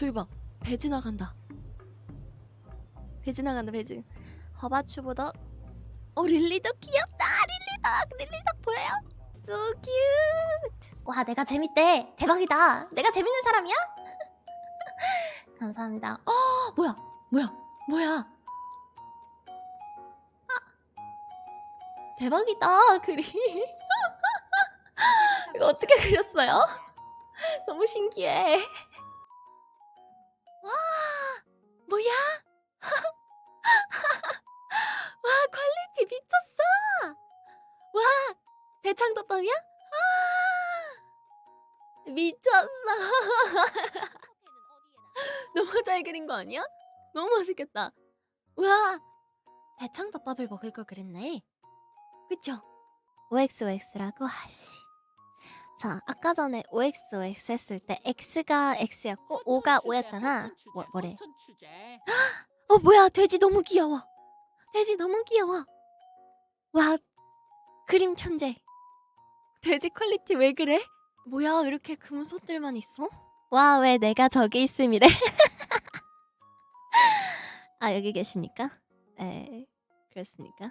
저기 봐. 배 지나간다. 배 지나간다, 배 지. 허바추보다 어, 릴리도 귀엽다. 릴리덕. 릴리덕 보여요? So cute. 와 내가 재밌대 대박이다 내가 재밌는 사람이야? 감사합니다 어 어, 뭐야? 뭐야? 뭐야? 아, 대박이다. 그림. 이거 어떻게 그렸어요? 너무 신기해. 대창덮밥이야? 아, 미쳤어. 너무 잘 그린 거 아니야? 너무 맛있겠다. 와, 대창덮밥을 먹을 걸 그랬네. 그쵸? OXOX라고 하시 자 아까 전에 OXOX 했을 때 X가 X였고 O가 O였잖아 뭐, 뭐래 어 뭐야 돼지 너무 귀여워 돼지 너무 귀여워 와 그림 천재 돼지 퀄리티 왜 그래? 뭐야 이렇게 금소들만 있어? 와 왜 내가 저기 있음이래 아 여기 계십니까? 에 그렇습니까?